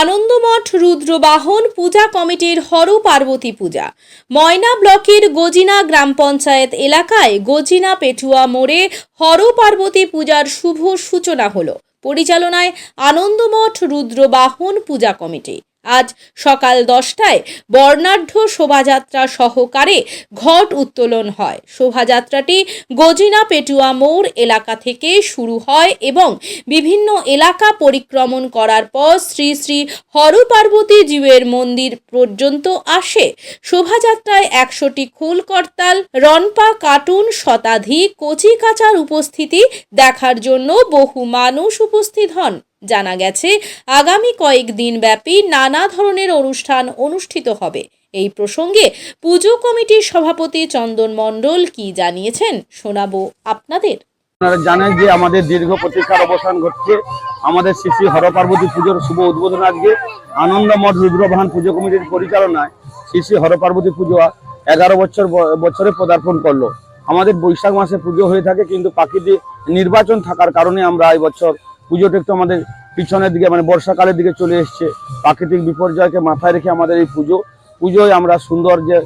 আনন্দমঠ রুদ্রবাহন পূজা কমিটির হর পার্বতী পূজা। ময়না ব্লকের গজিনা গ্রাম পঞ্চায়েত এলাকায় গজিনা পেটুয়া মোড়ে হর পার্বতী পূজার শুভ সূচনা হলো। পরিচালনায় আনন্দমঠ রুদ্রবাহন পূজা কমিটি। আজ সকাল দশটায় বর্ণাঢ্য শোভাযাত্রা সহকারে ঘট উত্তোলন হয়। শোভাযাত্রাটি গজিনা পেটুয়া মোড় এলাকা থেকে শুরু হয় এবং বিভিন্ন এলাকা পরিক্রমণ করার পর শ্রী শ্রী হরপার্বতী জীবের মন্দির পর্যন্ত আসে। শোভাযাত্রায় একশোটি খোল করতাল রনপা কার্টুন, শতাধিক কচি কাচার উপস্থিতি দেখার জন্য বহু মানুষ উপস্থিত হন। জানা গেছে, আগামী কয়েকদিন ব্যাপী নানা ধরনের অনুষ্ঠান অনুষ্ঠিত হবে। এই প্রসঙ্গে পুজো কমিটির সভাপতি চন্দন মণ্ডল কি জানিয়েছেন শোনাবো আপনাদের। আপনারা জানেন যে আমাদের দীর্ঘ প্রতীক্ষার অবসান ঘটছে। আমাদের শ্রী শ্রী হর পার্বতী পুজোর শুভ উদ্বোধন আজকে। আনন্দমঠ রুদ্রবাহন পুজো কমিটির পরিচালনায় শ্রী শ্রী হর পার্বতী পুজো এগারো বছর বছরে পদার্পণ করল। আমাদের বৈশাখ মাসে পুজো হয়ে থাকে, কিন্তু প্রাকৃতিক নির্বাচন থাকার কারণে আমরা এই বছর পুজোটা একটু আমাদের পিছনের দিকে মানে বর্ষাকালের দিকে চলে এসছে। প্রাকৃতিক বিপর্যয়কে মাথায় রেখে আমাদের এই পুজো। পুজোয় আমরা সুন্দর যে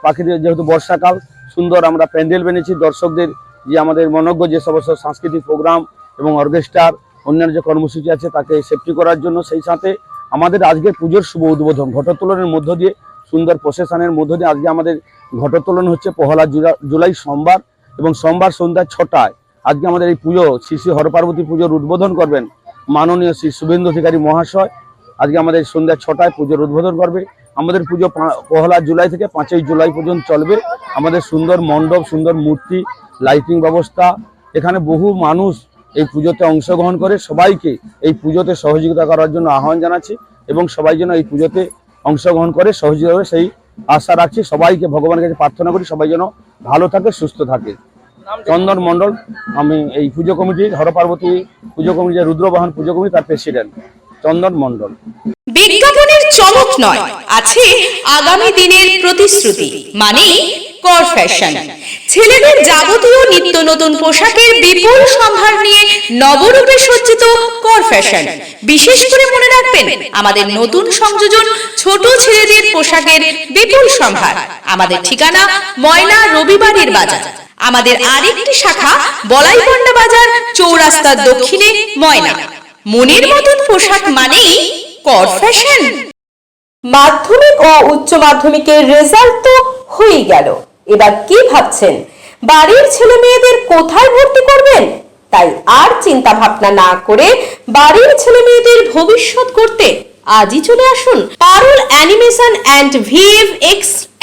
প্রাকৃতিক যেহেতু বর্ষাকাল, সুন্দর আমরা প্যান্ডেল বেনেছি দর্শকদের যে আমাদের মনজ্ঞ যে সমস্ত সাংস্কৃতিক প্রোগ্রাম এবং অর্কেস্ট্রার, অন্যান্য যে কর্মসূচি আছে তাকে সেফটি করার জন্য সেই সাথে আমাদের আজকে পুজোর শুভ উদ্বোধন। ঘটোত্তোলনের মধ্য দিয়ে, সুন্দর প্রসেশনের মধ্য দিয়ে আজকে আমাদের ঘটোত্তোলন হচ্ছে পহলা জুলা- জুলাই সোমবার এবং সোমবার সন্ধ্যা ছটায়। আজকে আমাদের এই পুজো শ্রী শ্রী হরপার্বতী পুজোর উদ্বোধন করবেন। মাননীয় শ্রী শুভেন্দু অধিকারী মহাশয়, আজকে আমাদের সন্ধ্যা ছটায় পুজোর উদ্বোধন করবে। আমাদের পুজো পহেলা জুলাই থেকে পাঁচই জুলাই পর্যন্ত চলবে। আমাদের সুন্দর মণ্ডপ, সুন্দর মূর্তি লাইটিং ব্যবস্থা, এখানে বহু মানুষ এই পুজোতে অংশগ্রহণ করে, সবাইকে এই পুজোতে সহযোগিতা করার জন্য আহ্বান জানাচ্ছি এবং সবাই যেন এই পুজোতে অংশগ্রহণ করে, সহযোগিতা সেই আশা রাখছি সবাইকে, ভগবানের কাছে প্রার্থনা করি সবাই যেন ভালো থাকে, সুস্থ থাকে। চন্দন মণ্ডল, আমি এই পুজো কমিটির হরপার্বতী পুজো কমিটি রুদ্রবাহন পুজো কমিটি তার প্রেসিডেন্ট, চন্দন মণ্ডল। বিজ্ঞাপনের চমক নয়, আছে আগামী দিনের প্রতিশ্রুতি মানে কর ফ্যাশন ছেলেদের যাবতীয় নিত্য নতুন পোশাকের বিপুল সম্ভার নিয়ে নবরূপে সজ্জিত কর ফ্যাশন বিশেষ করে মনে রাখবেন, আমাদের নতুন সংযোজন ছোট ছেলেদের পোশাকের বিপুল সম্ভার। আমাদের ঠিকানা ময়না রবিবারের বাজার। আমাদের আরেকটি শাখা, বলাইপন্ডা বাজার, চৌরাস্তার দক্ষিণে, ময়না। মনের মতন পোশাক মানেই কর ফ্যাশন। মাধ্যমিক ও উচ্চ মাধ্যমিকের রেজাল্ট তো হয়েই গেল। এবার কি ভাবছেন? বাড়ির ছেলে মেয়েদের কোথায় ভর্তি করবেন? তাই আর চিন্তা ভাবনা না করে বাড়ির ছেলে মেয়েদের ভবিষ্যৎ করতে আজই চলে আসুন Parul animation and VF x